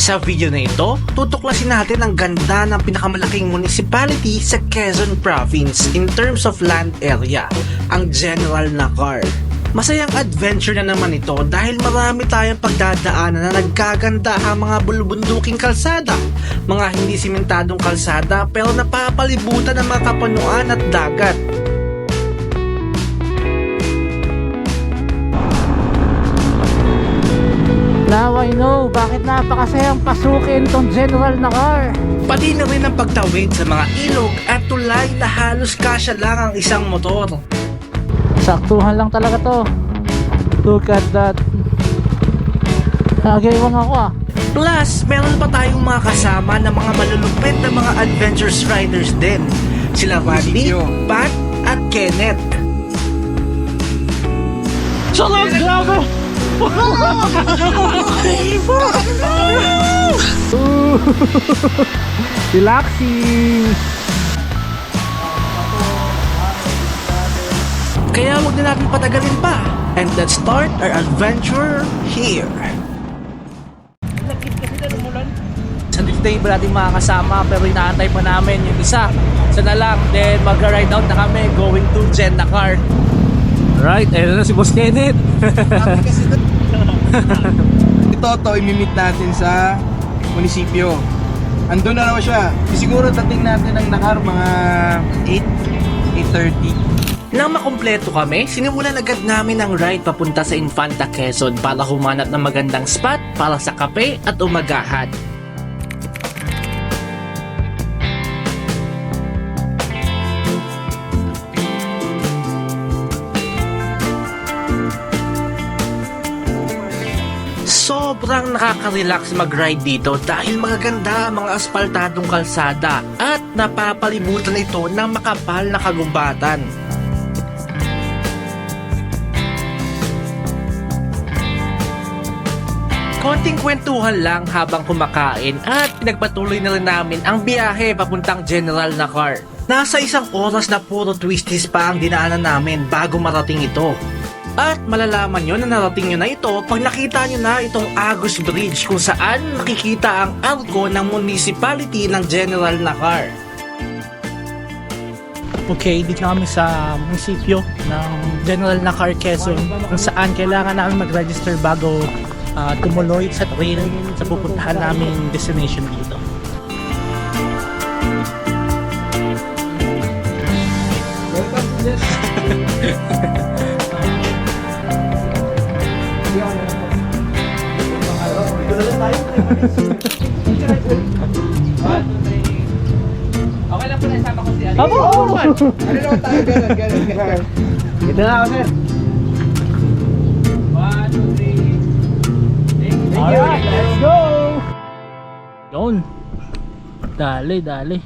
Sa video na ito, tutuklasin natin ang ganda ng pinakamalaking municipality sa Quezon Province in terms of land area, ang General Nakar. Masayang adventure na naman ito dahil marami tayong pagdadaanan na nagkaganda ang mga bulubunduking kalsada, mga hindi simentadong kalsada pero napapalibutan ng mga kapunuan at dagat. I know bakit napakasayang pasukin tong general na car. Pati na rin ang pagtawid sa mga ilog at tulay na halos kasya lang ang isang motor. Saktuhan lang talaga to. Look at that. Nagayawang ako ah. Plus, meron pa tayong mga kasama na mga malulupit na mga adventures riders din. Sila Randy, Pat, at Kenneth. Sarap! Grabe! Relaxing! Kaya huwag na natin patagalin pa. And let's start our adventure here. Sa day ba natin mga kasama pero inaantay pa namin yung isa. Isa na lang. Then mag-ride out na kami going to Jen na car. Right, ayun na si Boss Kenneth. Ito to, imimit natin sa munisipyo. Andun na naman siya. Siguro dating natin ang nakar mga 8, 8.30. Nang makumpleto kami, sinimulan agad namin ang ride papunta sa Infanta Quezon para humanap ng magandang spot para sa kape at umagahan. Nakaka-relax mag-ride dito dahil magaganda ang mga asfaltadong kalsada at napapalibutan ito ng makapal na kagumbatan. Konting kwentuhan lang habang kumakain at pinagpatuloy na rin namin ang biyahe papuntang General Nakar. Nasa isang oras na puro twisties pa ang dinaanan namin bago marating ito. At malalaman nyo na narating nyo na ito pag nakita nyo na itong Agus Bridge kung saan makikita ang arko ng municipality ng General Nakar. Okay, dito kami sa munisipyo ng General Nakar, Quezon kung saan kailangan namin mag-register bago ah, tumuloy sa trail sa pupuntahan namin destination dito. Okay lang po na isama ko si Ali. Abo! Ano naman tayo? Ganun, ganun, ganun. Ito na ako, sir. One, two, three. Thank you. Alright, let's go! Yun. Dali, dali.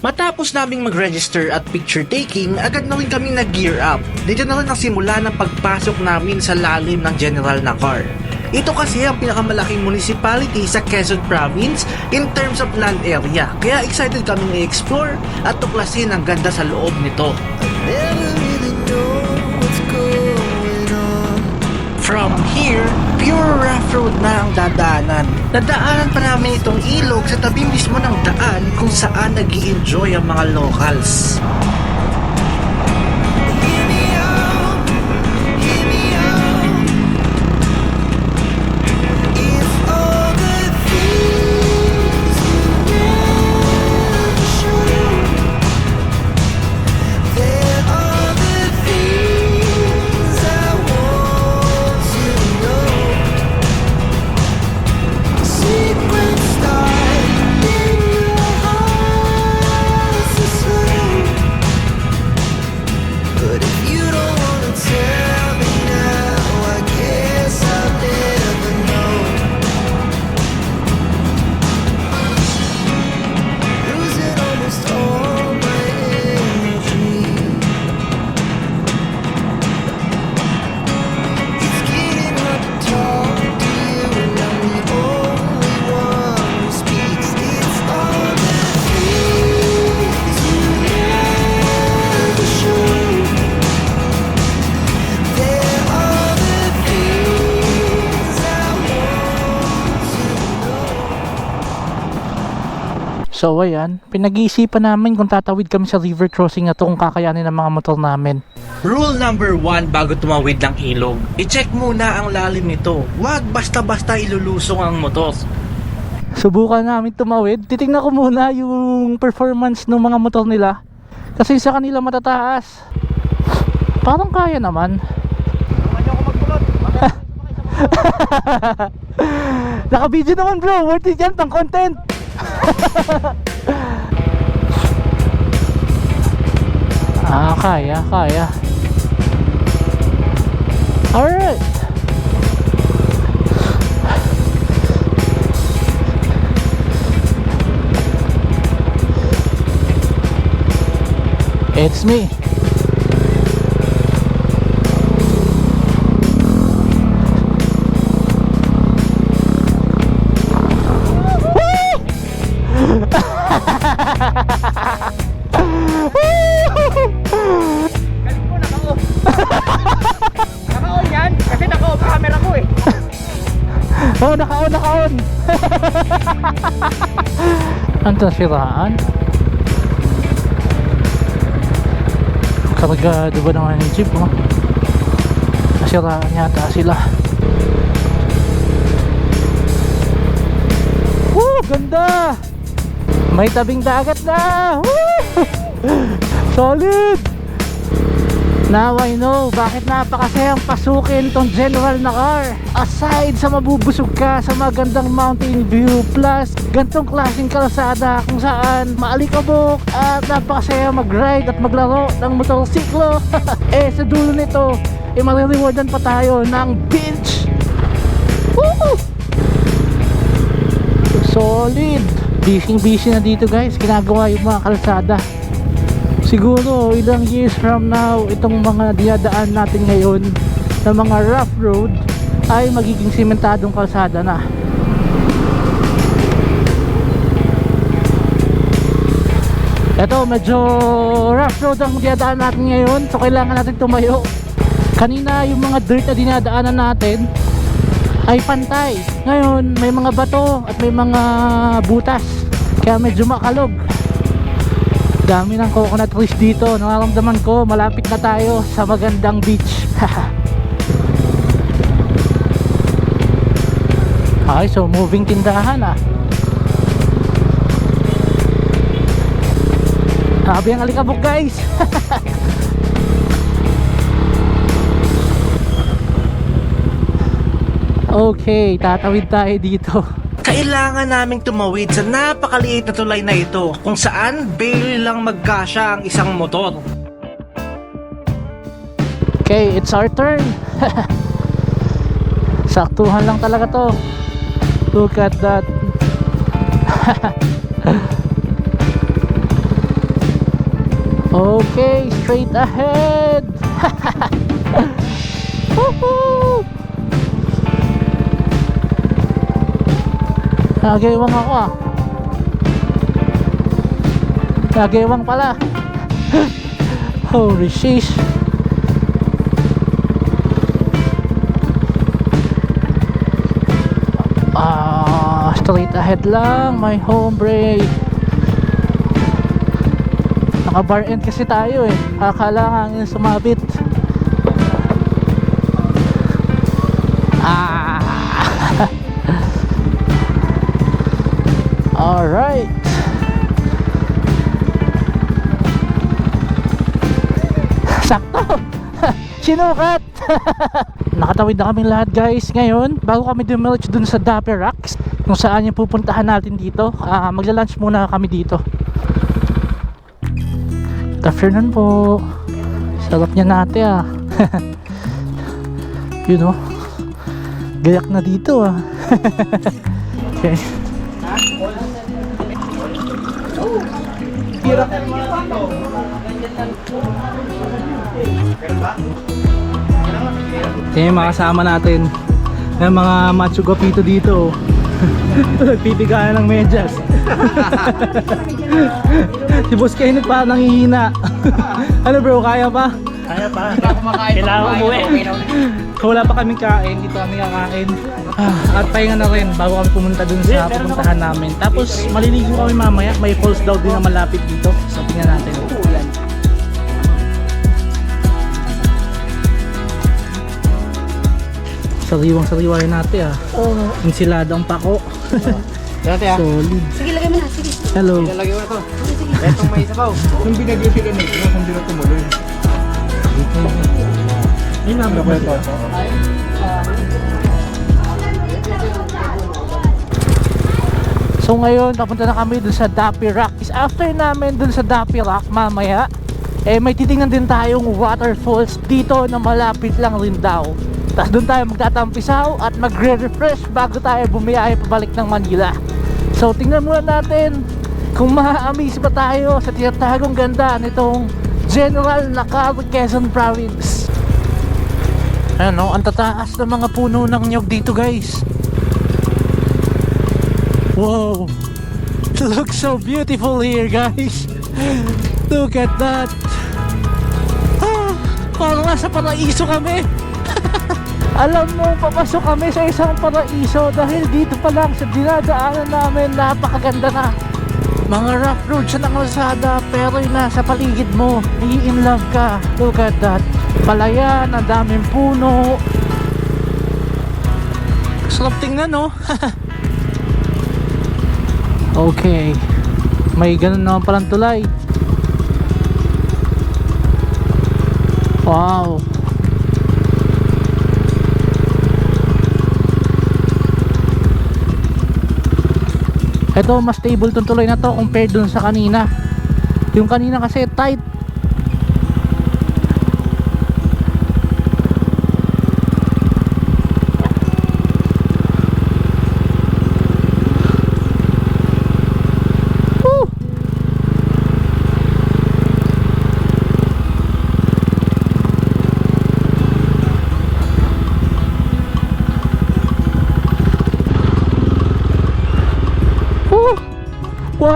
Matapos naming mag-register at picture taking, agad na rin kami nag-gear up. Dito na rin ang simula ng pagpasok namin sa lalim ng General Nakar. Ito kasi ang pinakamalaking municipality sa Quezon Province in terms of land area. Kaya excited kami i-explore at tuklasin ang ganda sa loob nito. From here, pure rough road na ang dadaanan. Nadaanan pa namin itong ilog sa tabi mismo ng daan kung saan nag enjoy ang mga locals. So ayan, pinag-iisipan namin kung tatawid kami sa river crossing na to kung kakayanin ng mga motor namin. Rule number one bago tumawid ng ilog, i-check muna ang lalim nito. Huwag basta-basta ilulusong ang motor. Subukan namin tumawid. Titingnan ko muna yung performance ng mga motor nila. Kasi sa kanila matataas. Parang kaya naman. Naka-video naman bro, worth it yan pang content. Ah, kaya, kaya. Alright. It's me. Naka-on, naka-on. Ang nasiraan. Kargado ba naman yung jeep, oh? Nasiraan yata sila. Woo! Ganda! May tabing dagat na! Woo! Solid! Now I know bakit napakasayang pasukin tong general na car. Aside sa mabubusog ka sa magandang mountain view plus gantong klaseng kalsada kung saan maalikabok at napakasaya mag-ride at maglaro ng motorsiklo. eh sa dulo nito, eh marirewardan pa tayo ng beach. Woo! Solid! Busy busy na dito guys, ginagawa yung mga kalsada siguro ilang years from now itong mga dinadaan natin ngayon na mga rough road ay magiging simentadong kalsada na. Ito medyo rough road ang dinadaan natin ngayon. So kailangan natin tumayo. Kanina yung mga dirt na dinadaanan natin ay pantay. Ngayon may mga bato at may mga butas. Kaya medyo makalog dami ng coconut trees dito. Nararamdaman ko malapit na tayo sa magandang beach. Ay so moving tindahan ah. Sabi ang alikabok guys. Okay tatawid tayo dito Kailangan naming tumawid sa napakaliit na tulay na ito kung saan barely lang magkasya ang isang motor. Okay, it's our turn. Saktuhan lang talaga to. Look at that. okay, straight ahead. Woohoo! Nagewang ako ah. Nagewang pala. Holy sheesh. Ah, straight ahead lang, my home brake. Naka bar end kasi tayo eh. Akala nga sumabit. Alright. Sakto. Sinukat. Nakatawid na kaming lahat guys. Ngayon bago kami dumiretso dun sa Dapper Rocks kung saan yung pupuntahan natin dito ah magla-lunch muna kami dito. Good afternoon po. Sarap niya natin ah. You know gayak na dito ah. Okay Yan yung mga kasama natin. Yung mga macho gapito dito. Nagpipigayan ng medyas. Si Boss Kenneth pa nangihina. Ano bro, kaya pa? Kaya pa. Kailangan umuwi. Wala pa kaming kain, dito kami kakain. Ah, at pahinga na rin bago kami pumunta dun sa pupuntahan namin. Tapos maliligo kami mamaya, may falls daw din na malapit dito. So tingnan natin. Sariwang sariwa yun natin ah. Oo. Insiladang pako. Dati ah. Solid. Sige, lagay mo na. Sige. Hello. Lalagay mo ito. Etong may sabaw. Nung binagyo sila nito, hindi na tumuloy. May ba ito? ito? So ngayon, papunta na kami dun sa Dapi Rock. Is after namin dun sa Dapi Rock mamaya, eh may titingnan din tayong waterfalls dito na malapit lang rin daw. Tapos doon tayo magtatampisaw at magre-refresh bago tayo bumiyahe pabalik ng Manila. So tingnan muna natin kung ma-amaze ba tayo sa tinatagong ganda nitong General Nakar, Quezon Province. Ano, ang tataas ng mga puno ng nyog dito guys. Wow! Looks so beautiful here guys. Look at that. Ah, parang nasa paraiso kami. Alam mo, papasok kami sa isang paraiso dahil dito pa lang sa dinadaanan namin napakaganda na. Mga rough roads na kalsada pero yung nasa paligid mo, i-in love ka. Look at that. Palayan, ang daming puno. Sarap tingnan no? okay. May ganun naman palang tulay. Wow. Ito mas stable tong tuloy na to compared dun sa kanina. Yung kanina kasi tight.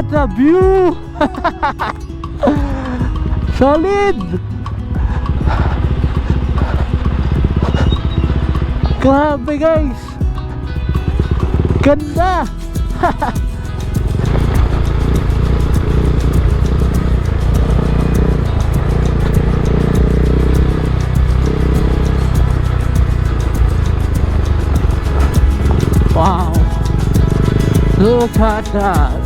What a view! Solid! Grabe guys! Ganda! wow! Look at that!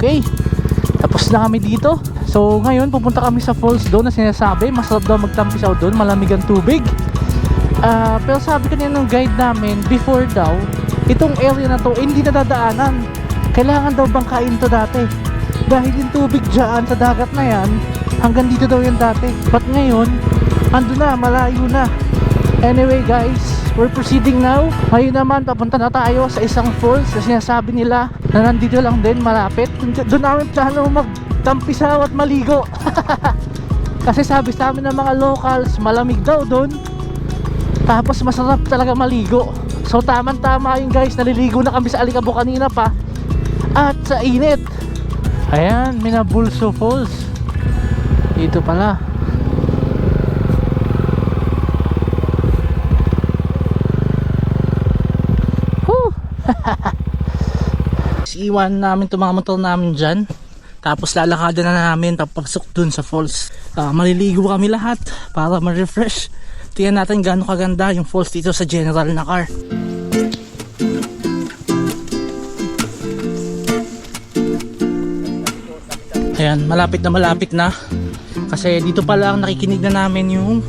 Okay. Tapos na kami dito. So ngayon pupunta kami sa falls doon na sinasabi. Masarap daw magtampisaw doon. Malamig ang tubig. Ah, pero sabi kanina ng guide namin, before daw, itong area na to, hindi nadadaanan. Kailangan daw bangkain to dati. Dahil yung tubig dyan sa dagat na yan, hanggang dito daw yan dati. But ngayon, ando na, malayo na. Anyway guys, we're proceeding now. Ngayon naman, papunta na tayo sa isang falls na sinasabi nila na nandito lang din, malapit. Doon namin plano magtampisaw at maligo. Kasi sabi sa amin ng mga locals, malamig daw doon. Tapos masarap talaga maligo. So tamang-tama yun guys, naliligo na kami sa Alikabo kanina pa. At sa init. Ayan, Minabulso Falls. Dito pala. Whew! Iwan namin itong mga motor namin dyan. Tapos lalakadan na namin papasok dun sa falls. Ah, maliligo kami lahat para ma-refresh. Tingnan natin gaano kaganda yung falls dito sa General na car. Ayan, malapit na malapit na. Kasi dito pa lang nakikinig na namin yung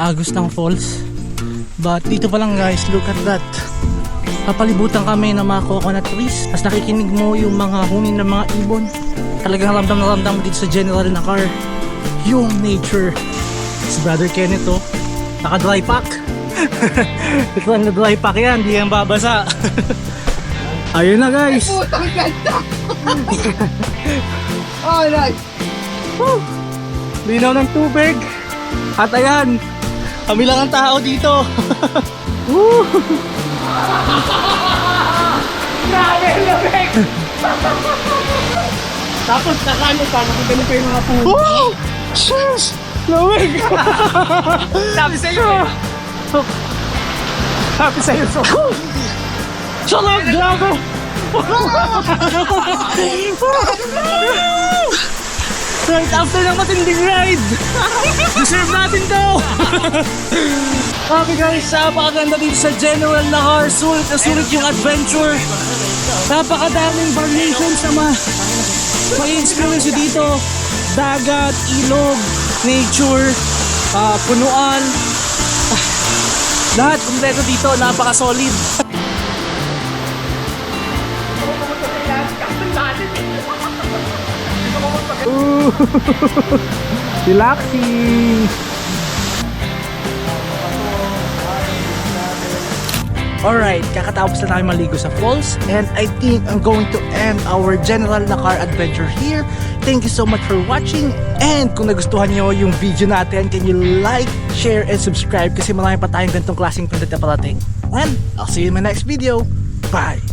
agos ng falls. But dito pa lang guys, look at that. Papalibutan kami ng mga coconut trees. As nakikinig mo yung mga huni ng mga ibon. Talagang ramdam na ramdam mo dito sa general na car. Yung nature. Si Brother Kenneth oh, naka dry pack. Ito ang dry pack yan, di yan babasa. Ayun na guys. Putang ganda! oh, nice! Linaw ng tubig. At ayan, kami lang ang tao dito. Woo! Grabe, lamig! Tapos kakano pa, nakagaling pa yung mga puno. Woo! Shush! Lamig! Sabi sa'yo eh. Sabi sa'yo so. Sarap! Grabe! Right after ng matinding ride! Deserve natin to! Sabi guys, napakaganda dito sa General na car. Sulit na sulit yung adventure. Napakadaming variations na ma ma-experience dito. Dagat, ilog, nature, ah, punuan. Ah, lahat kompleto dito, napaka-solid. Relaxing! Alright, kakatapos na tayo maligo sa falls and I think I'm going to end our general na car adventure here. Thank you so much for watching and kung nagustuhan nyo yung video natin, can you like, share, and subscribe kasi marami pa tayong ganitong klaseng content na parating. And I'll see you in my next video. Bye!